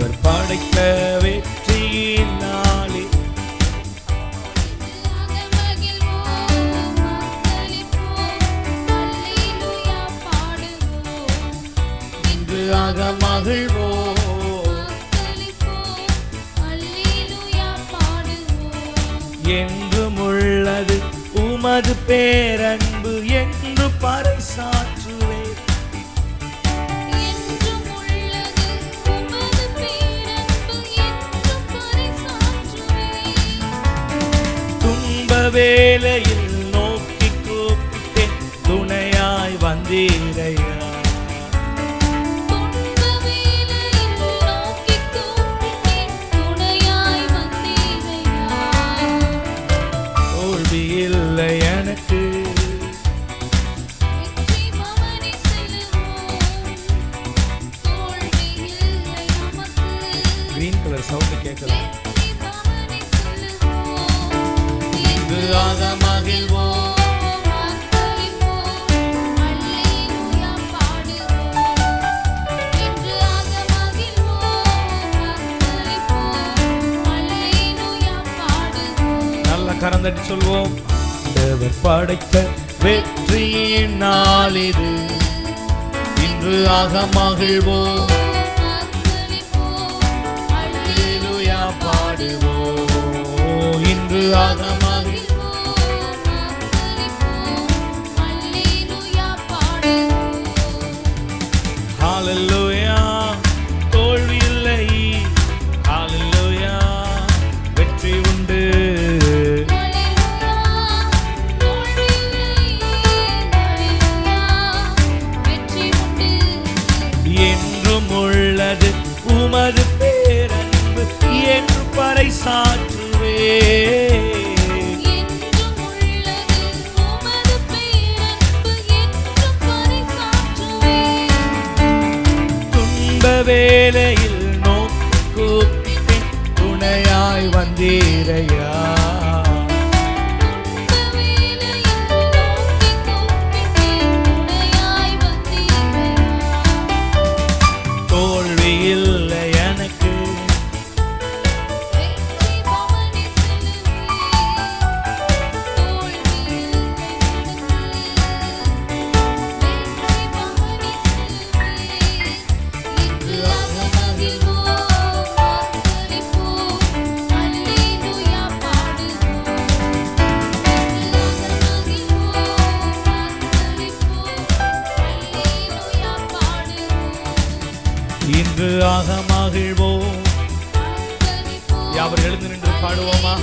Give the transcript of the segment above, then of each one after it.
அவர் படைத்த வெற்றியினாலே இன்று ஆக மகிழ்வோ என்றும் உள்ளது உமது பேரன்பு என்று பறைசாற்றுவே வேளையில் நோக்கி கூப்பிட்டேன். துணையாய் வந்தீரையா? தோல்வி இல்லை எனக்கு. கிரீன் கலர் சவுண்ட் கேட்கல. ஆக மகிழ்வோம் நல்ல கரந்தட்டி சொல்வோம். ஆண்டவர் படைத்த வெற்றியின் நாள் இது. இன்று ஆக மகிழ்வோம் பாடுவோம். இன்று ஆக என்று சாற்றுவே துன்ப வேளையில் நோக்கி துணையாய் வந்தீரையா? இன்று மகிழ்வோம். யாவர் எழுந்து நின்று பாடுவோமா?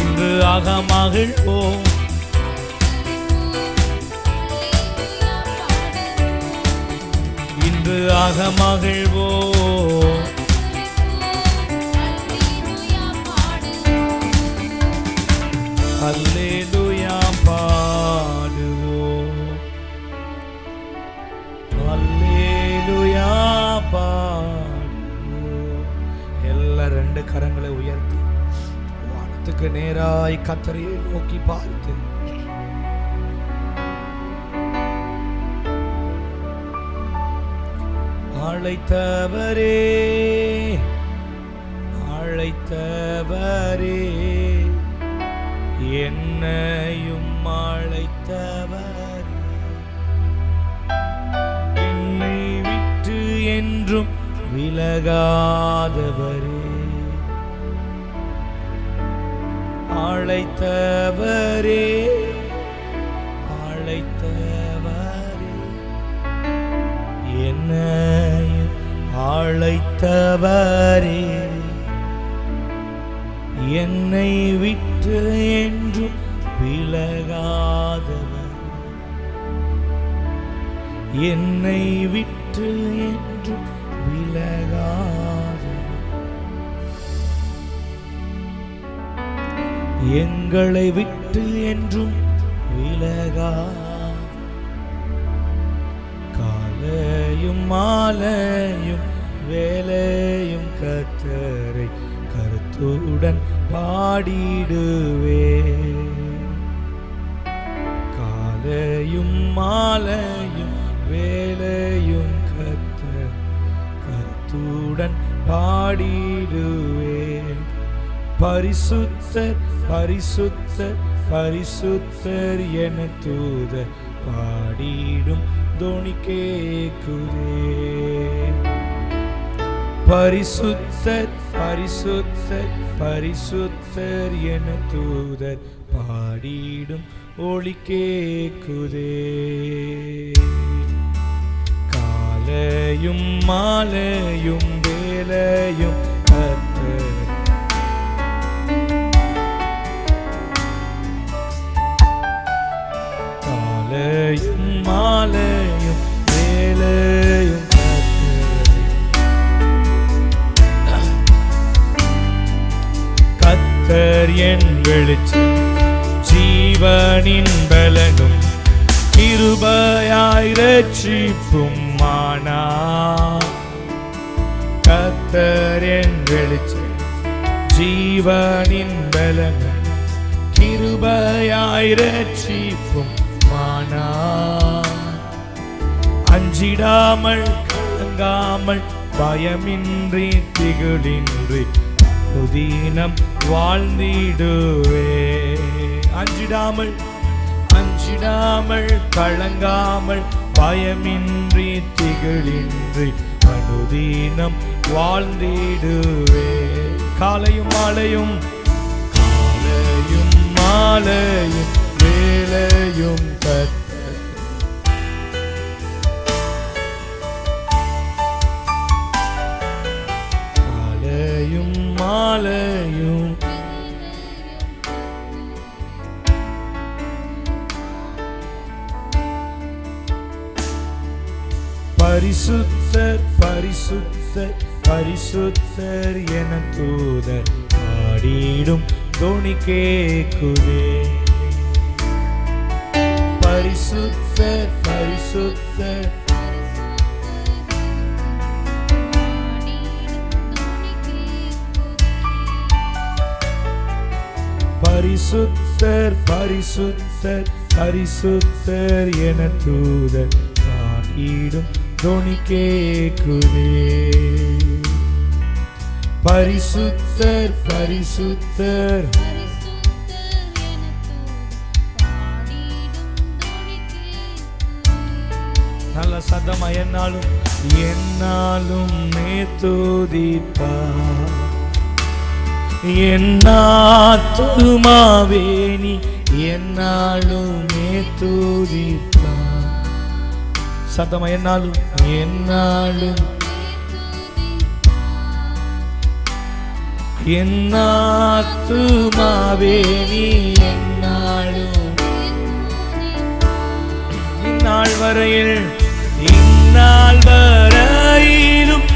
இன்று ஆக மகிழ்வோம். இன்று ஆக மகிழ்வோம். அல்லேலு எல்லா ரெண்டு கரங்களை உயர்த்தி வானத்துக்கு நேராய் கத்தரையை நோக்கி பார்த்து. அழைத்தவரே அழைத்தவரே என்னையும் அழைத்தவர். என்னை விட்டு என்றும் விலகாதவரே. அழைத்தவரே அழைத்தவரே என்னை அழைத்தவரே என்னை விட்டு என்றும் விலகாதவர். என்னை விட்டு என்றும் விலகாதவர் எங்களை விட்டு என்றும் விலகா. காலையும் மாலையும் வேலையும் கத்தரை கருத்துடன் பாடிடுவே. காலையும் மாலையும் வேலையும் கத்த கருத்துடன் பாடிடுவே. பரிசுத்தர் பரிசுத்தர் பரிசுத்தர் என தூத பாடிடும் தோணி கேக்குதே பரிசுத்தர் பரிசுத்தர் பரிசுத்தர் என தூதர் பாடிடும் ஒளி கேக்குதே காலையும் மாலையும் வேலையும் மாலையும் வேலையும் கத்தர் என் வெளிச்சம் ஜீவனின் பலனும் கிருபையாய் ரட்சிப்பும் மானா கத்தர் என் வெளிச்சம் ஜீவனின் பலனும் கிருபையாய் ரட்சிப்பும் மானா அஞ்சிடாமல் கலங்காமல் பயமின்றி திகழின்றி புதினம் வாழ்ந்திடுவே. அஞ்சிடாமல் அஞ்சிடாமல் கலங்காமல் பயமின்றி திகழின்றி அனுதீனம் வாழ்ந்திடுவே. காலையும் மாலையும் காலையும் மாலையும் வேலையும் கத்த மாலையும். பரிசுத்தர் பரிசுத்தர் பரிசுத்தர் என தூதர் ஆடிடும் தோணி கேக்குதே பரிசுத்தர் பரிசுத்தர் பரிசுத்தர் பரிசுத்தர் பரிசுத்தர் என தூதர் பாடிடும் துணி கேக்குதே பரிசுத்தர் பரிசுத்தர். நல்ல சத்தமா என்னாலும் என்னாலும் நேத்துதிப்பா என்னாத்துமாவே நீ என்னாலும் நேத்துதிப்பா சத்தமா என்னாலும்? என்னாலும். என்னாத்துமாவே நீ என்னாலும். இந்நாள் வரையில் இந்நாள் வரையிலும்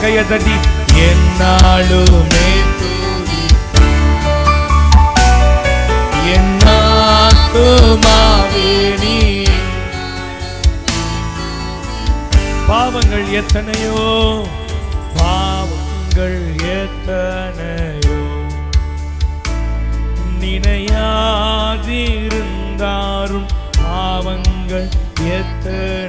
கையை தட்டி என்னாலுமே பாவங்கள் எத்தனையோ பாவங்கள் எத்தனையோ. நினையாதிருந்தாரும் பாவங்கள் எத்தனை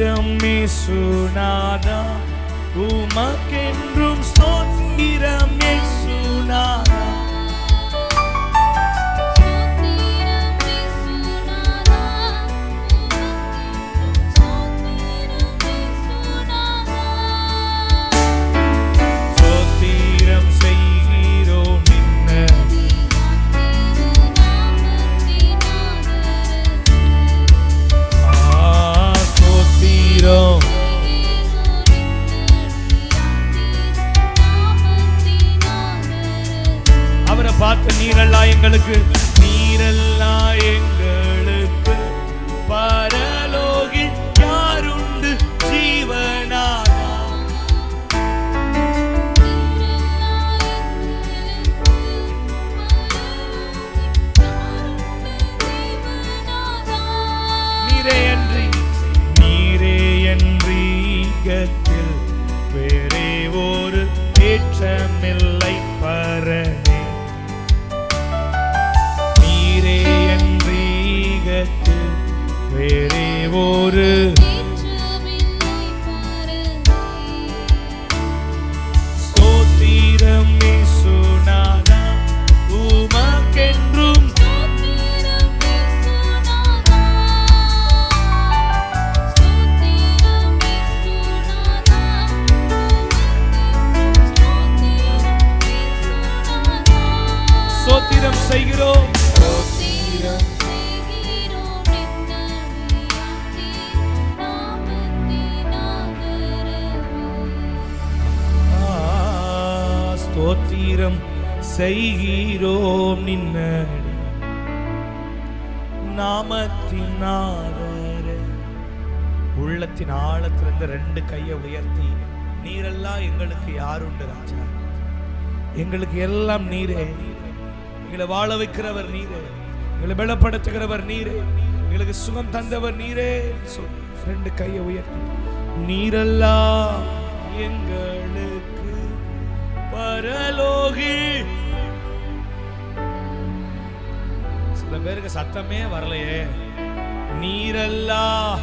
ஸ்தோத்திரம் சுனாதா உமக்கென்றும் ஸ்தோத்திரம் எங்களுக்கு நீரல்லா எங்களுக்கு. பரலோகில் யாருண்டு ஜீவனாதா நீரே அன்றி நீரே அன்றி ஈகத்தில் வேறே ஒரு ஏற்றமில்லை ஒரு செய்கிறோம் நின்னடி நாமத்தின் உள்ளத்தின் ஆழத்திலிருந்து ரெண்டு கையை உயர்த்தி நீரெல்லாம் எங்களுக்கு யாருண்டு ராஜா? எங்களுக்கு எல்லாம் நீரே. எங்களை வாழ வைக்கிறவர் நீரே. எங்களை பலப்படுத்துகிறவர் நீரே. எங்களுக்கு சுகம் தந்தவர் நீரே சொல்லி ரெண்டு கையை உயர்த்தி நீரெல்லாம் எங்களுக்கு பரலோகி சில பேருக்கு சத்தமே வரலையே. நீரல்லா.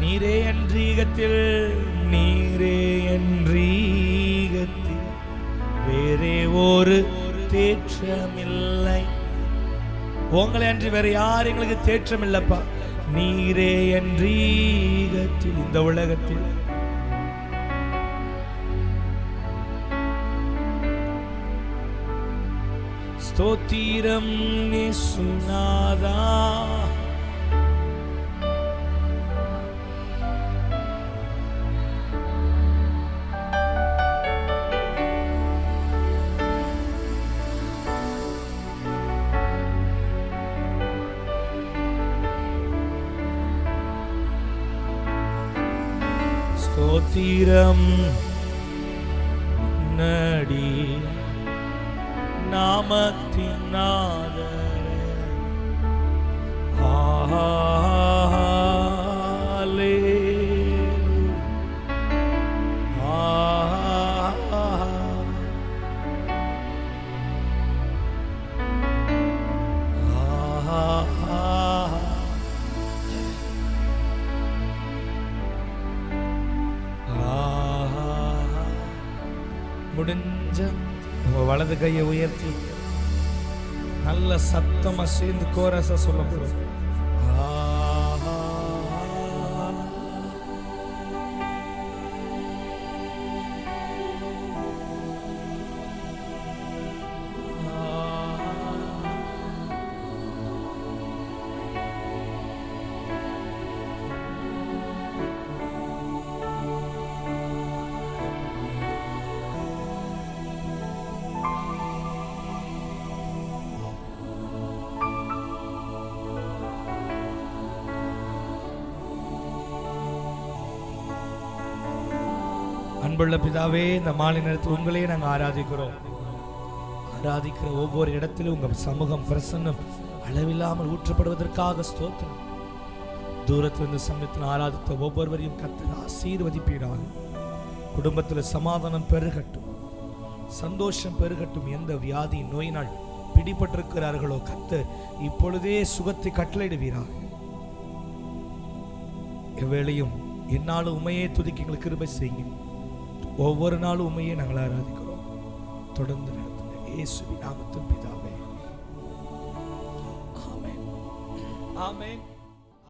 நீரே அன்றீகத்தில் நீரே அன்றீகத்தில் வேறே ஒரு தேற்றமில்லை. உங்களை அன்றி வேற யார் எங்களுக்கு தேற்றம் இல்லப்பா நீரே என்றீகத்தில் இந்த உலகத்தில். ஸ்தோத்திரம் சுனாதா ஸ்தோத்திரம் நடி. நாமத்தின். ஹalleluya. முடிஞ்ச உங்க வலது கையை உயர்த்தி நல்ல சத்தமா சேர்ந்து கோரஸா சொல்ல அன்புள்ள பிதாவே இந்த மாலை நேரத்தில் உங்களையே நாங்கள் ஆராதிக்கிறோம். ஆராதிக்கிற ஒவ்வொரு இடத்திலும் உங்கள் சமூகம் பிரசன்னம் அளவில்லாமல் ஊற்றப்படுவதற்காக ஸ்தோத்திரம். தூரத்திலிருந்து சமயத்தில் ஆராதித்த ஒவ்வொருவரையும் கத்தர் ஆசீர்வதிப்பீராக. குடும்பத்தில் சமாதானம் பெருகட்டும். சந்தோஷம் பெருகட்டும். எந்த வியாதி நோயினால் பிடிபட்டிருக்கிறார்களோ கத்தர் இப்பொழுதே சுகத்தை கட்டளையிடுவீராக. எவ்வேளையும் என்னால் உமையே துதிக்கு எங்களுக்கு கிருபை செய்யும் ஒவ்வொரு நாளும் உண்மையை நாங்கள் ஆராதிக்கிறோம். தொடர்ந்து நடத்துங்க. இயேசுவின் நாமத்தின் பிதாவே. ஆமேன். ஆமேன்.